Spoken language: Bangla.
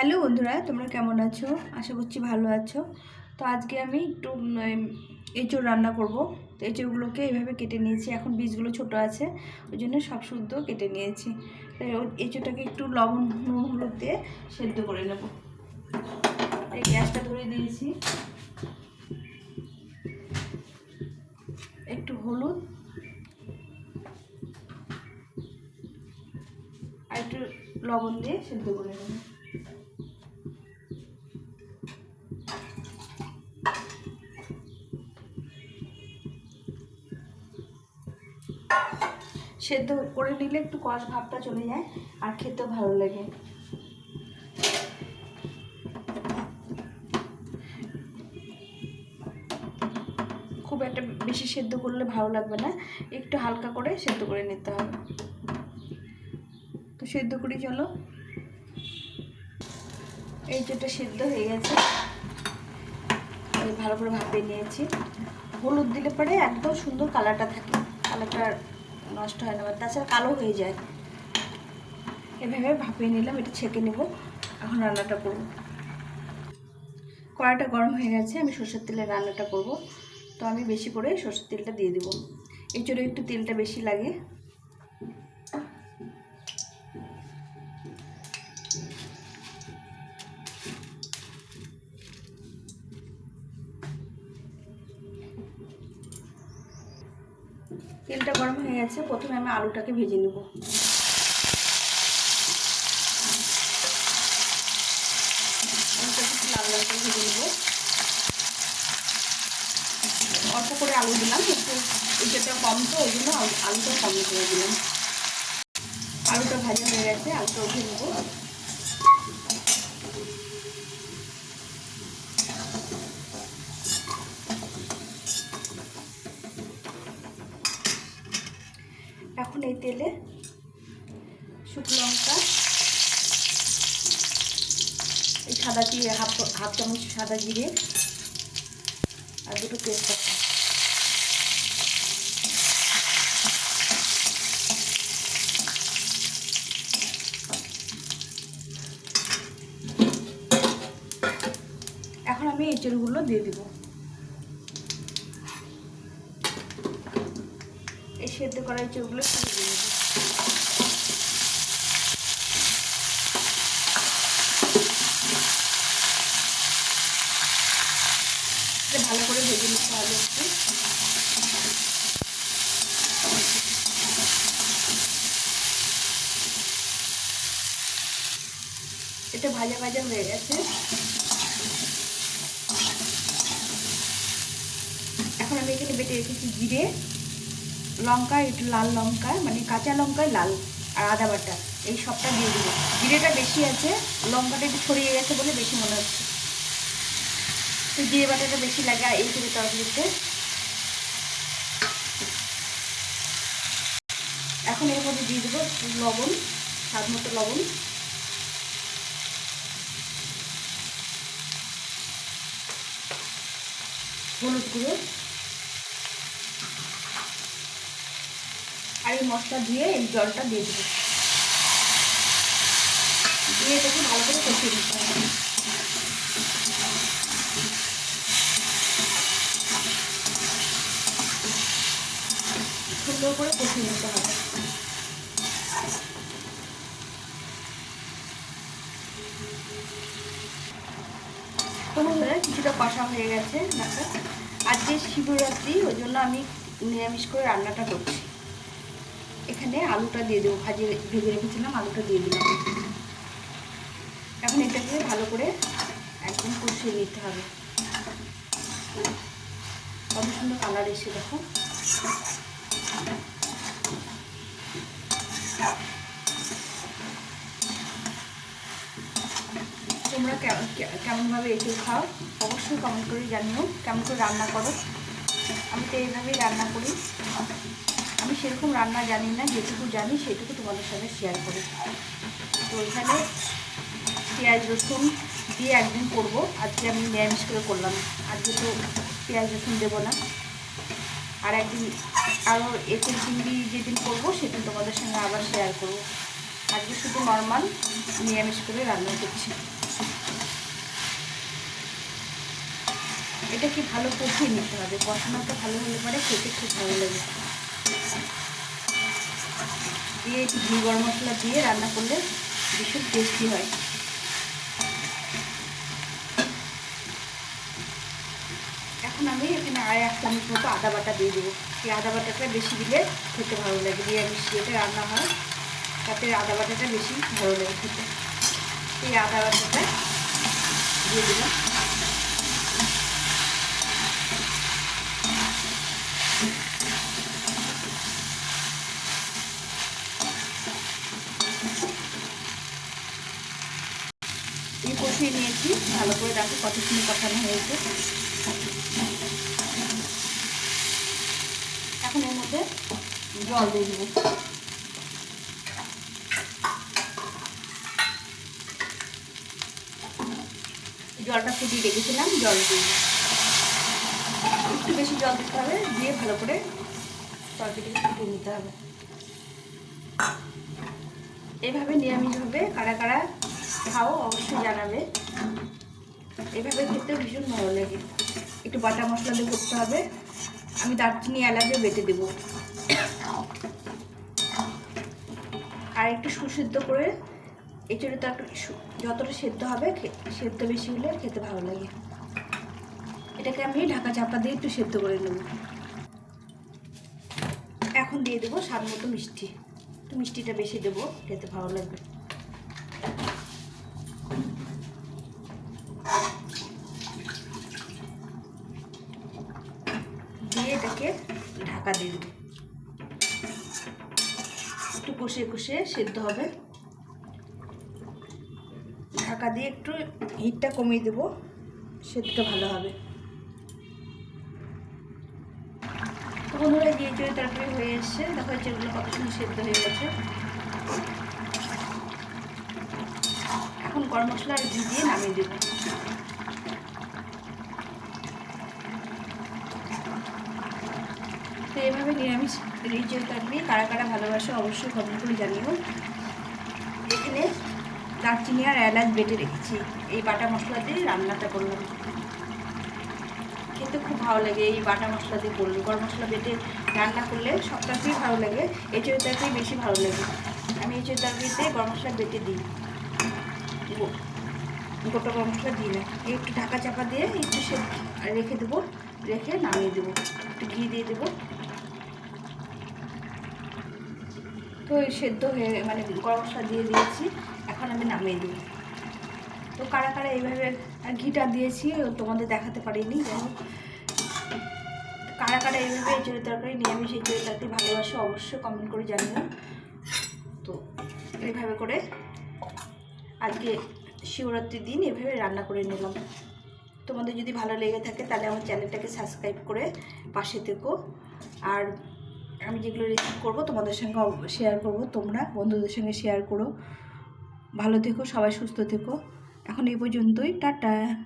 হ্যালো বন্ধুরা, তোমরা কেমন আছো? আশা করছি ভালো আছো। তো আজকে আমি একটু এঁচোড় রান্না করব। তো এঁচোড়গুলোকে এইভাবে কেটে নিয়েছি। এখন বীজগুলো ছোট আছে, ওই জন্য সব শুদ্ধ কেটে নিয়েছি। এঁচোড়টাকে একটু লবণ হলুদ দিয়ে সেদ্ধ করে নেব। এই গ্যাসটা ধরে দিয়েছি। একটু হলুদ। আর একটু লবণ দিয়ে সেদ্ধ করে নেব। সেদ্ধ করে নিলে একটু কষ ভাবটা চলে যায়, আর খেতেও ভালো লাগে। খুব একটা বেশি সেদ্ধ করলে ভালো লাগবে না, একটু হালকা করে সেদ্ধ করে নিতে হবে। তো সেদ্ধ করি, চলো। এই যেটা সেদ্ধ হয়ে গেছে ভালো করে ভাপিয়ে নিয়েছি। হলুদ দিলে পরে একদম সুন্দর কালারটা থাকে কালারটা নষ্ট হয় না তাছাড়া কালো হয়ে যায়। এভাবে ভাপিয়ে নিলাম, এটা ছেঁকে নেব। এখন রান্নাটা করব। কড়াটা গরম হয়ে গেছে, আমি সর্ষের তেলে রান্নাটা করব। তো আমি বেশি করে সর্ষের তেলটা দিয়ে দেবো। এই জন্য একটু তেলটা বেশি লাগে। তেলটা গরম হয়ে গেছে, প্রথমে আমি আলুটাকে ভেজে নেব। আলুটাকে লাল ভেজে নেব। অল্প করে আলু দিলাম, একটু যেটা কম তো, ওই জন্য আলু- আলুটা কম করে দিলাম। আলুটা ভাজা হয়ে গেছে আলুটা উঠে নেব। এখন এই তেলে শুকনো লঙ্কা, এই সাদা জিরে, হাফ হাফ চামচ সাদা জিরে আর দুটো তেজপাতা। এখন আমি এঁচড়গুলো দিয়ে দিব। করা দেবো। ভালো করে ভেজে নিতে হবে একটু। এটা ভাজা ভাজা হয়ে গেছে। এখন আমি এখানে বেটে রেখেছি জিরে। লঙ্কা, একটু লাল লঙ্কা মানে কাঁচা লঙ্কায় লাল আর আদা বাটা, এই সবটা দিয়ে দেবো। জিরেটা বেশি আছে, লঙ্কাটা একটু ছড়িয়ে গেছে বলে বেশি মনে হচ্ছে। তো জিরে বাটাটা বেশি লাগে আর এই করে তরকারিতে। এখন এর মধ্যে দিয়ে দেবো লবণ, স্বাদ মতো লবণ। হলুদ গুঁড়ো। আর এই মশলা দিয়ে এই জলটা দিয়ে দেবো। দিয়ে এটাকে ভালো করে কষিয়ে দিতে হবে। সুন্দর করে কষিয়ে নিতে হবে। কিছুটা কষা হয়ে গেছে আজকে শিবরাত্রি, ওই জন্য আমি নিরামিষ করে রান্নাটা করছি। এখানে আলুটা দিয়ে দেবো, ভাজি, ভেজে রেখেছিলাম, আলুটা দিয়ে দিলাম। এখন এটাকে ভালো করে একদম কষিয়ে নিতে হবে। কত সুন্দর কালার এসে দেখো। তোমরা কেমন- কেমনভাবে এঁচড় খাও, অবশ্যই কমেন্ট করে জানিও, কেমন করে রান্না করো। আমি তো এইভাবেই রান্না করি। আমি সেরকম রান্না জানি না, যেটুকু জানি সেটুকু তোমাদের সঙ্গে শেয়ার করি তো এখানে পেঁয়াজ রসুন দিয়ে একদিন করব। আজকে আমি নিরামিষ করে করলাম আজকে তো পেঁয়াজ রসুন দেবো না। আর একদিন আরও এঁচের চিংড়ি যেদিন করব, সেদিন তোমাদের সঙ্গে আবার শেয়ার করব। আজকে শুধু নর্মাল নিরামিষ করে রান্না করছি। এটা কি ভালো কষিয়ে নিতে হবে কষানোটা ভালো হলে পরে খেতে খুব ভালো লাগে। দিয়ে একটু ঘি গরম মশলা দিয়ে রান্না করলে ভীষণ টেস্টি হয়। এখন আমি এখানে আর এক চামচ মতো আদা বাটা দিয়ে দেবো। এই আদা বাটাটা বেশি দিলে খেতে ভালো লাগে। নিরামিষ যেটা রান্না হয়, তাতে আদা বাটাটা বেশি ভালো লাগে খেতে। এই আদা বাটাটা দিয়ে দিলাম এই কষিয়ে নিয়েছি ভালো করে দেখো কতক্ষণ কষানো হয়েছে। এখন এর মধ্যে জল দিয়ে দেবো। জলটা ফুটিয়ে রেখেছিলাম, জল দিয়ে একটু বেশি জল দিতে হবে, দিয়ে ভালো করে তরকারিটাকে ফুটিয়ে নিতে হবে। এভাবে নিরামিষভাবে কারা কারা খাও অবশ্যই জানাবে। এভাবে খেতে ভীষণ ভালো লাগে। একটু বাটা মশলা দিয়ে করতে হবে। আমি দারচিনি এলাচও বেটে দেবো। আর একটু সুসিদ্ধ করে এঁচড়ে তো যতটা সেদ্ধ হবে সেদ্ধ বেশি হলে খেতে ভালো লাগে। এটাকে আমি ঢাকা চাপা দিয়ে একটু সেদ্ধ করে নেব। এখন দিয়ে দেবো স্বাদ মতো মিষ্টি। একটু মিষ্টিটা বেশি দেবো, খেতে ভালো লাগবে দিয়ে এটাকে ঢাকা দিয়ে দেবো একটু কষে সেদ্ধ হবে। ঢাকা দিয়ে একটু হিটটা কমিয়ে দেবো, সেদ্ধটা ভালো হবে। তো বন্ধুরা দিয়ে চড়ে তরকারি হয়ে এসছে। দেখো যেগুলো কত সেদ্ধ হয়ে গেছে। এখন গরম মশলা দিয়ে নামিয়ে দেবো। তো এইভাবে নিরামিষ রিচের তরকারি কারা কারা ভালোবাসে অবশ্যই কমেন্ট করে জানিও। এখানে দারচিনি আর এলাচ বেটে রেখেছি। এই বাটা মশলা দিয়ে রান্নাটা করলাম। খেতে খুব ভালো লাগে এই বাটা মশলা দিয়ে করলে। গরম মশলা বেটে রান্না করলে সব তরকারি ভালো লাগে। এঁচড়ের তরকারি বেশি ভালো লাগে। আমি এঁচড়ের তরকারিতে গরম মশলা বেটে দিই। গোটা গরম মশলা দিই না। একটু ঢাকা চাপা দিয়ে একটু সে রেখে দেবো। রেখে নামিয়ে দেবো। একটু ঘি দিয়ে দেবো। তো সেদ্ধ হয়ে মানে গরম মশলা দিয়ে দিয়েছি। এখন আমি নামিয়ে দিই তো কারা কারা এইভাবে ঘিটা দিয়েছি, তোমাদের দেখাতে পারিনি। যাই কারা কারা এইভাবে এই চড়ে তরকারি, নিরামিষ এই চড়ে তরকারি ভালোবাসো, অবশ্যই কমেন্ট করে জানিও। তো এইভাবে করে আজকে শিবরাত্রির দিন এভাবে রান্না করে নিলাম। তোমাদের যদি ভালো লেগে থাকে, তাহলে আমার চ্যানেলটাকে সাবস্ক্রাইব করে পাশে থেকো। আর আমি যেগুলো রেসিপি করব, তোমাদের সঙ্গে শেয়ার করব। তোমরা বন্ধুদের সঙ্গে শেয়ার করো। ভালো থেকো, সবাই সুস্থ থেকো। এখন এই পর্যন্তই, টাটা।